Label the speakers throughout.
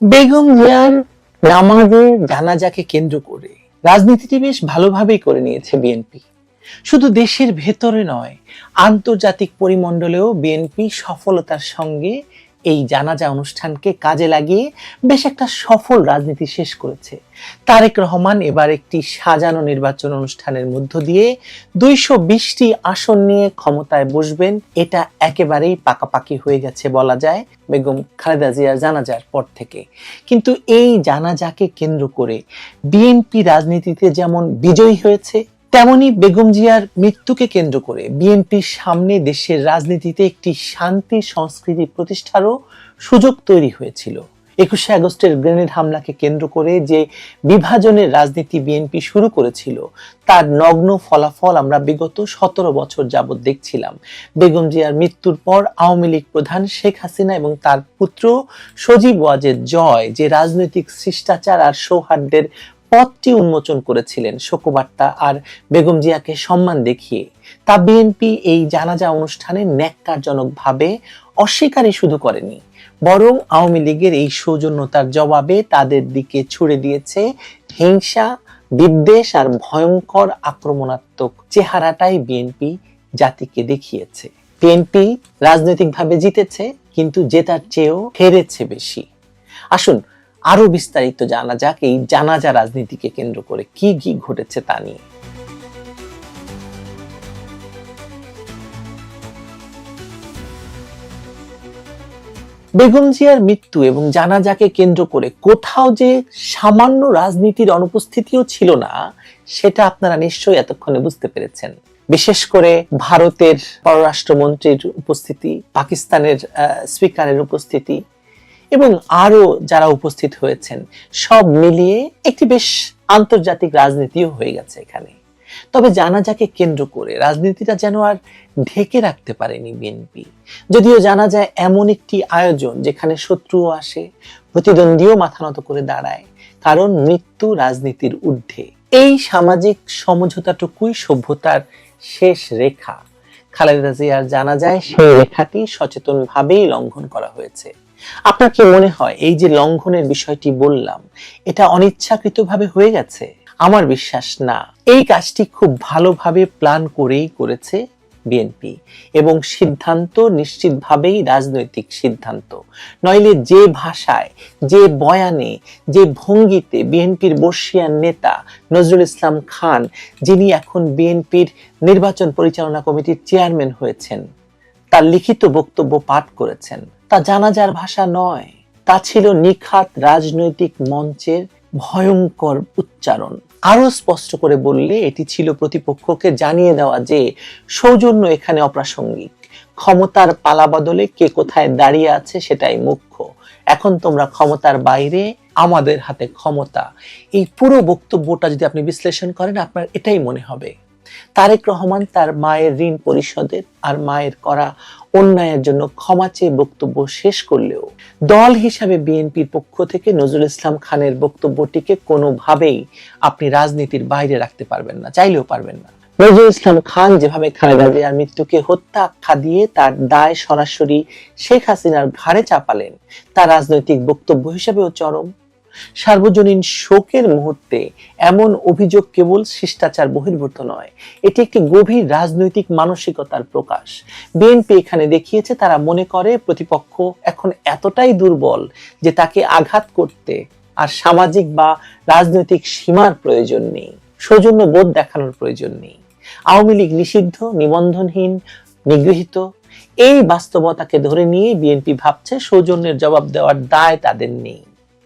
Speaker 1: বেগম জিয়ার নামাজে জানাজাকে কেন্দ্র করে রাজনীতিটি বেশ ভালোভাবেই করে নিয়েছে বিএনপি। শুধু দেশের ভেতরে নয়, আন্তর্জাতিক পরিমণ্ডলেও বিএনপি সফলতার সঙ্গে এই জানাজা অনুষ্ঠানকে কাজে লাগিয়ে বেশ একটা সফল রাজনীতি শেষ করেছে। তারেক রহমান এবার একটি সাজানো নির্বাচন অনুষ্ঠানের মধ্য দিয়ে দুইশো বিশটি আসন নিয়ে ক্ষমতায় বসবেন। এটা একেবারেই পাকাপাকি হয়ে গেছে বলা যায় বেগম খালেদা জিয়ার জানাজার পর থেকে। কিন্তু এই জানাজাকে কেন্দ্র করে বিএনপি রাজনীতিতে যেমন বিজয়ী হয়েছে তেমনি বেগম জিয়ার মৃত্যুকে কেন্দ্র করে বিএনপির সামনে দেশের রাজনীতিতে একটি শান্তি সংস্কৃতি প্রতিষ্ঠারও সুযোগ তৈরি হয়েছিল। একুশে আগস্টের গ্রেনেড হামলাকে কেন্দ্র করে যে বিভাজনের রাজনীতি বিএনপি শুরু করেছিল, তার নগ্ন ফলাফল আমরা বিগত সতেরো বছর যাবৎ দেখছিলাম। বেগম জিয়ার মৃত্যুর পর আওয়ামী লীগ প্রধান শেখ হাসিনা এবং তার পুত্র সজীব ওয়াজের জয় যে রাজনৈতিক শিষ্টাচার আর সৌহার্দ্যের পথটি উন্মোচন করেছিলেন শোকবার্তা আর বেগম জিয়াকে সম্মান দেখিয়ে। তা বিএনপি এই জানাজা অনুষ্ঠানে ন্যাক্কারজনকভাবে অস্বীকারই শুধু করেনি, বরং আওয়ামী লীগের এই সৌজন্যতার জবাবে তাদের দিকে ছুড়ে দিয়েছে হিংসা, বিদ্বেষ আর ভয়ঙ্কর আক্রমণাত্মক চেহারাটাই বিএনপি জাতিকে দেখিয়েছে। বিএনপি রাজনৈতিকভাবে জিতেছে, কিন্তু জেতার চেয়েও হেরেছে বেশি। আসুন আরও বিস্তারিত জানা যাক এই জানাজা রাজনীতিকে কেন্দ্র করে কি কি ঘটেছে তা নিয়ে। বেগম জিয়ার মৃত্যু এবং জানাজাকে কেন্দ্র করে কোথাও যে সামান্য রাজনীতির অনুপস্থিতিও ছিল না, সেটা আপনারা নিশ্চয়ই এতক্ষণে বুঝতে পেরেছেন। বিশেষ করে ভারতের পররাষ্ট্রমন্ত্রীর উপস্থিতি, পাকিস্তানের স্পিকারের উপস্থিতি এবং আরও যারা উপস্থিত হয়েছেন, সব মিলিয়ে একটি বেশ আন্তর্জাতিক রাজনীতিও হয়ে গেছে এখানে। তবে জানাজাকে কেন্দ্র করে রাজনীতিটা যেন আর ঢেকে রাখতে পারেনি বিএনপি। যদিও জানা যায় এমন একটি আয়োজন যেখানে শত্রুও আসে, প্রতিদ্বন্দ্বীও মাথা নত করে দাঁড়ায়, কারণ মৃত্যু রাজনীতির ঊর্ধ্বে। এই সামাজিক সমঝোতাটুকুই সভ্যতার শেষ রেখা। খালেদা জিয়ার জানা যায় সেই রেখাটি সচেতনভাবেই লঙ্ঘন করা হয়েছে। আপনার কি মনে হয় এই যে লঙ্ঘনের বিষয়টি বললাম এটা অনিচ্ছাকৃতভাবে হয়ে গেছে? আমার বিশ্বাস না। এই কাজটি খুব ভালোভাবে প্ল্যান করেই করেছে বিএনপি এবং সিদ্ধান্ত নিশ্চিতভাবেই রাজনৈতিক সিদ্ধান্ত। নইলে যে ভাষায়, যে বয়ানে, যে ভঙ্গিতে বিএনপির বর্ষিয়ান নেতা নজরুল ইসলাম খান, যিনি এখন বিএনপির নির্বাচন পরিচালনা কমিটির চেয়ারম্যান হয়েছেন, তার লিখিত বক্তব্য পাঠ করেছেন, তা জানাজার ভাষা নয়। তা ছিল নিখাত রাজনৈতিক মঞ্চের ভয়ঙ্কর উচ্চারণ। আরও স্পষ্ট করে বললে এটি ছিল প্রতিপক্ষকে জানিয়ে দেওয়া যে, সৌজন্য এখানে অপ্রাসঙ্গিক। ক্ষমতার পালা বদলে কে কোথায় দাঁড়িয়ে আছে সেটাই মুখ্য। এখন তোমরা ক্ষমতার বাইরে, আমাদের হাতে ক্ষমতা। এই পুরো বক্তব্যটা যদি আপনি বিশ্লেষণ করেন, আপনার এটাই মনে হবে। তারেক রহমান তার মায়ের ঋণ পরিশোধের আর মায়ের করা অন্যায়ের জন্য ক্ষমা চেয়ে বক্তব্য শেষ করলেও দল হিসাবে বিএনপির পক্ষ থেকে নজরুল ইসলাম খানের বক্তব্যটিকে কোনোভাবেই আপনি রাজনীতির বাইরে রাখতে পারবেন না, চাইলেও পারবেন না। নজরুল ইসলাম খান যেভাবে খালেদা জিয়ার মৃত্যুকে হত্যা আখ্যা দিয়ে তার দায় সরাসরি শেখ হাসিনার ঘাড়ে চাপালেন, তার রাজনৈতিক বক্তব্য হিসেবেও চরম। সার্বজনীন শোকের মুহূর্তে এমন অভিযোগ কেবল শিষ্টাচার বহির্ভূত নয়। এটি একটি গভীর রাজনৈতিক মানসিকতার প্রকাশ। বিএনপি এখানে দেখিয়েছে, তারা মনে করে প্রতিপক্ষ এখন এতটাই দুর্বল যে তাকে আঘাত করতে আর সামাজিক বা রাজনৈতিক সীমার প্রয়োজন নেই, সৌজন্য বোধ দেখানোর প্রয়োজন নেই। আওয়ামী লীগ নিষিদ্ধ, নিবন্ধনহীন, নিগৃহীত, এই বাস্তবতাকে ধরে নিয়ে বিএনপি ভাবছে, সৌজন্যের জবাব দেওয়ার দায় তাদের নেই।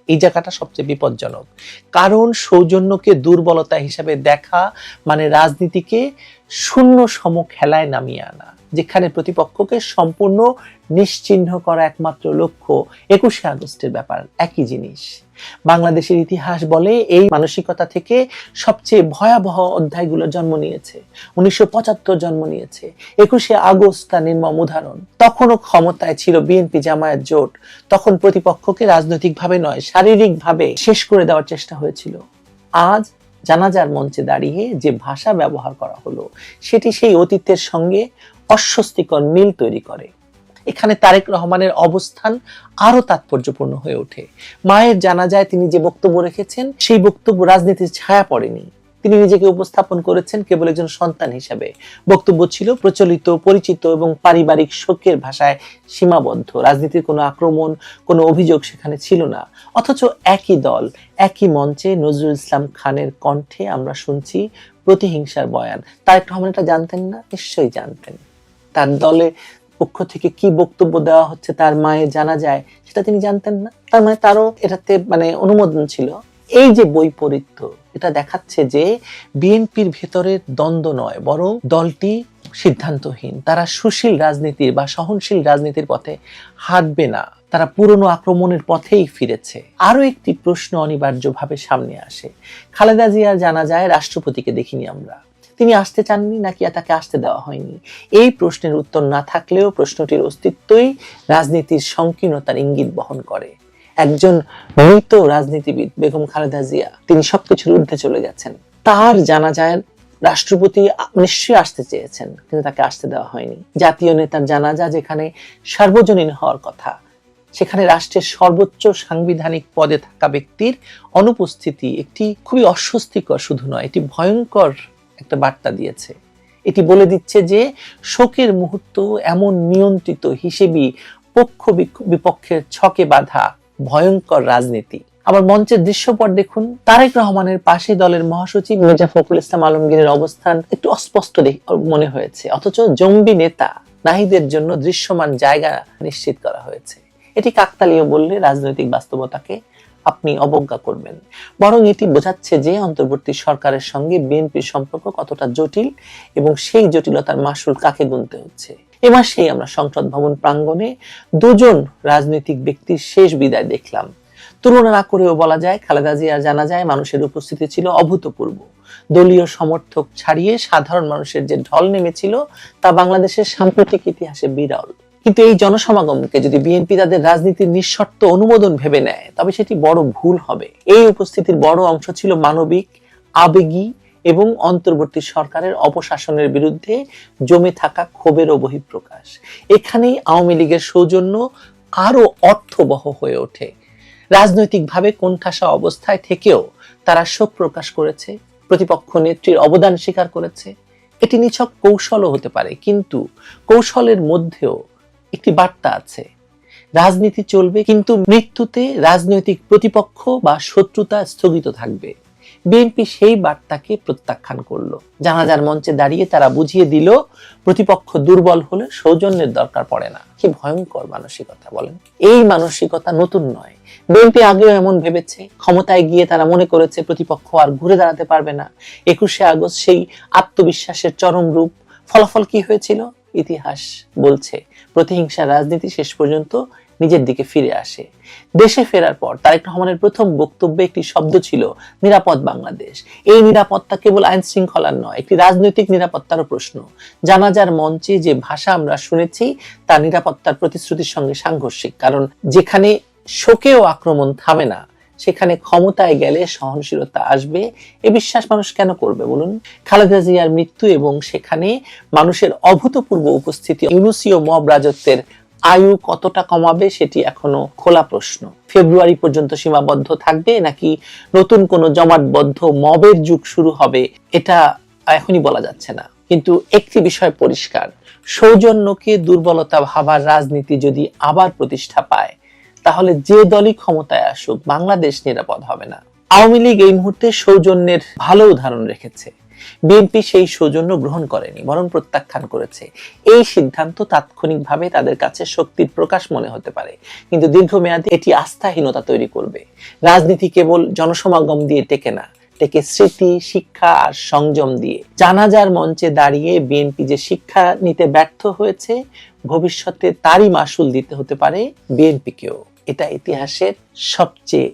Speaker 1: এই জায়গাটা সবচেয়ে বিপজ্জনক। কারণ সৌজন্যকে দুর্বলতা হিসাবে দেখা মানে রাজনীতিকে শূন্য সম খেলায় নামিয়ে আনা। যেখানে প্রতিপক্ষকে সম্পূর্ণ নিশ্চিহ্ন করা একমাত্র লক্ষ্য একুশে আগস্টের ব্যাপার, একই জিনিস। বাংলাদেশের ইতিহাস বলে এই মানসিকতা থেকে সবচেয়ে ভয়াবহ অধ্যায়গুলো জন্ম নিয়েছে। উনিশশো জন্ম নিয়েছে। একুশে আগস্ট তার নির্মম উদাহরণ। তখনও ক্ষমতায় ছিল বিএনপি জামায়াত জোট। তখন প্রতিপক্ষকে রাজনৈতিকভাবে নয়, শারীরিকভাবে শেষ করে দেওয়ার চেষ্টা হয়েছিল। আজ জানাজার মঞ্চে দাঁড়িয়ে যে ভাষা ব্যবহার করা হলো, সেটি সেই অতীতের সঙ্গে অস্বস্তিকর মিল তৈরি করে। এখানে তারেক রহমানের অবস্থান আরও তাৎপর্যপূর্ণ হয়ে ওঠে। মায়ের জানা যায় তিনি যে বক্তব্য রেখেছেন, সেই বক্তব্য রাজনীতির ছায়া পড়েনি। তিনি নিজেকে উপস্থাপন করেছেন কেবল একজন সন্তান হিসেবে। বক্তব্য ছিল প্রচলিত, পরিচিত এবং পারিবারিক শোকের ভাষায় সীমাবদ্ধ। রাজনীতির কোনো আক্রমণ, কোনো অভিযোগ সেখানে ছিল না। অথচ একই দল, একই মঞ্চে নজরুল ইসলাম খানের কণ্ঠে আমরা শুনছি প্রতিহিংসার বয়ান। তারেক রহমান এটা জানতেন না? নিশ্চয়ই জানতেন। তার দলে পক্ষ থেকে কি বক্তব্য দেওয়া হচ্ছে তার মায়ের জানা যায় সেটা তিনি জানতেন না। তার মানে তারও এটাতে মানে অনুমোদন ছিল। এই যে বৈপরীত্য, এটা দেখাচ্ছে যে বিএনপির ভেতরের দ্বন্দ্ব নয়, বরং দলটি সিদ্ধান্তহীন। তারা সুশীল রাজনীতির বা সহনশীল রাজনীতির পথে হাঁটবে না। তারা পুরনো আক্রমণের পথেই ফিরেছে। আরও একটি প্রশ্ন অনিবার্যভাবে সামনে আসে। খালেদা জিয়ার জানা যায়, রাষ্ট্রপতিকে দেখিনি আমরা। তিনি আসতে চাননি নাকি তাকে আসতে দেওয়া হয়নি? এই প্রশ্নের উত্তর না থাকলেও প্রশ্নটির অস্তিত্বই রাজনীতির সংকীর্ণতার ইঙ্গিত বহন করে। একজন মৃত রাজনীতিবিদ, বেগম খালেদা জিয়া, তিনি সবকিছুর ঊর্ধ্বে চলে গেছেন। তার জানা যায়, রাষ্ট্রপতি নিশ্চয়ই আসতে চেয়েছেন, কিন্তু তাকে আসতে দেওয়া হয়নি। জাতীয় নেতার জানাজা যেখানে সার্বজনীন হওয়ার কথা, সেখানে রাষ্ট্রের সর্বোচ্চ সাংবিধানিক পদে থাকা ব্যক্তির অনুপস্থিতি একটি খুবই অস্বস্তিকর শুধু নয় এটি ভয়ঙ্কর একটা বার্তা দিয়েছে। এটি বলে দিচ্ছে যে, শোকের মুহূর্ত এমন নিয়ন্ত্রিত হিসেবে পক্ষ বিপক্ষের ছকে বাঁধা ভয়ঙ্কর রাজনীতি। আবার মঞ্চের দৃশ্যপট দেখুন, তারেক রহমানের পাশে দলের মহাসচিব মির্জা ফখরুল ইসলাম আলমগীরের অবস্থান একটু অস্পষ্ট মনে হয়েছে। অথচ জম্বি নেতা নাহিদের জন্য দৃশ্যমান জায়গা নিশ্চিত করা হয়েছে। এটি কাকতালীয় বললে রাজনৈতিক বাস্তবতাকে আপনি অবজ্ঞা করবেন। বরং এটি বোঝাচ্ছে যে অন্তর্বর্তী সরকারের সঙ্গে বিএনপির সম্পর্ক কতটা জটিল এবং সেই জটিলতার মাসুল কাকে গুনতে হচ্ছে। এ মাসেই আমরা সংসদ ভবন প্রাঙ্গণে দুজন রাজনৈতিক ব্যক্তির শেষ বিদায় দেখলাম। তুলনা না করেও বলা যায়, খালেদা জিয়া জানা যায় মানুষের উপস্থিতি ছিল অভূতপূর্ব। দলীয় সমর্থক ছাড়িয়ে সাধারণ মানুষের যে ঢল নেমেছিল তা বাংলাদেশের সাম্প্রতিক ইতিহাসে বিরল। কিন্তু এই জনসমাগমকে যদি বিএনপি তাদের রাজনীতির নিঃশর্ত অনুমোদন ভেবে নেয়, তবে সেটি বড় ভুল হবে। এই উপস্থিতির বড় অংশ ছিল মানবিক, আবেগী এবং অন্তর্বর্তী সরকারের অপশাসনের বিরুদ্ধে জমে থাকা ক্ষোভেরও বহিঃপ্রকাশ। এখানেই আওয়ামী লীগের সৌজন্য আরও অর্থবহ হয়ে ওঠে। রাজনৈতিকভাবে কোণঠাসা অবস্থায় থেকেও তারা শোক প্রকাশ করেছে, প্রতিপক্ষ নেত্রীর অবদান স্বীকার করেছে। এটি নিছক কৌশলও হতে পারে, কিন্তু কৌশলের মধ্যেও একটি বার্তা আছে। রাজনীতি চলবে কিন্তু মৃত্যুতে রাজনৈতিক প্রতিপক্ষ বা শত্রুতা স্থগিত থাকবে। বিএনপি সেই বার্তাকে প্রত্যাখ্যান করল। জানাজার মঞ্চে দাঁড়িয়ে তারা বুঝিয়ে দিল, প্রতিপক্ষ দুর্বল হলে সৌজন্যের দরকার পড়ে না। কি ভয়ঙ্কর মানসিকতা বলেন। এই মানসিকতা নতুন নয়। বিএনপি আগেও এমন ভেবেছে। ক্ষমতায় গিয়ে তারা মনে করেছে প্রতিপক্ষ আর ঘুরে দাঁড়াতে পারবে না। একুশে আগস্ট সেই আত্মবিশ্বাসের চরম রূপ। ফলাফল কি হয়েছিল? ইতিহাস বলছে প্রতিহিংসার রাজনীতি শেষ পর্যন্ত নিজের দিকে ফিরে আসে। দেশে ফেরার পর তারেক রহমানের প্রথম বক্তব্যে একটি শব্দ ছিল, নিরাপদ বাংলাদেশ। এই নিরাপত্তা কেবল আইন শৃঙ্খলার নয়, একটি রাজনৈতিক নিরাপত্তারও প্রশ্ন। জানাজার মঞ্চে যে ভাষা আমরা শুনেছি, তা নিরাপত্তার প্রতিশ্রুতির সঙ্গে সাংঘর্ষিক, কারণ যেখানে শোকেও আক্রমণ থামে না সেখানে ক্ষমতায় গেলে সহনশীলতা আসবে। এ বিশ্বাস মানুষ কেন করবে বলুন? খালেদা জিয়ার মৃত্যু এবং সেখানে মানুষের অভূতপূর্ব উপস্থিতি ইউনুসীয় মব রাজত্বের আয়ু কতটা কমাবে সেটি এখনও খোলা প্রশ্ন। ফেব্রুয়ারি পর্যন্ত সীমাবদ্ধ থাকবে নাকি নতুন কোনো জমাটবদ্ধ মবের যুগ শুরু হবে এটা এখনই বলা যাচ্ছে না। কিন্তু একটি বিষয় পরিষ্কার, সৌজন্যকে দুর্বলতা ভাবার রাজনীতি যদি আবার প্রতিষ্ঠা পায় তাহলে যে দলই ক্ষমতায় আসুক, বাংলাদেশ নিরাপদ হবে না। আওয়ামী লীগ এই মুহূর্তে সৌজন্যের ভালো উদাহরণ রেখেছে। বিএনপি সেই সৌজন্য গ্রহণ করেনি, বরং প্রত্যাখ্যান করেছে। এই সিদ্ধান্ত তাৎক্ষণিকভাবে তাদের কাছে শক্তির প্রকাশ মনে হতে পারে, কিন্তু দীর্ঘমেয়াদে এটি আস্থাহীনতা তৈরি করবে। রাজনীতি কেবল জনসমাগম দিয়ে টেকে না, টেকে স্মৃতি, শিক্ষা আর সংযম দিয়ে। জানাজার মঞ্চে দাঁড়িয়ে বিএনপি যে শিক্ষা নিতে ব্যর্থ হয়েছে, ভবিষ্যতে তারই মাসুল দিতে হতে পারে বিএনপিকেও। এটা ইতিহাসের সবচেয়ে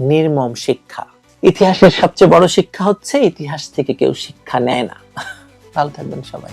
Speaker 1: নির্মম শিক্ষা। ইতিহাসের সবচেয়ে বড় শিক্ষা হচ্ছে ইতিহাস থেকে কেউ শিক্ষা নেয় না। ভালো থাকবেন সবাই।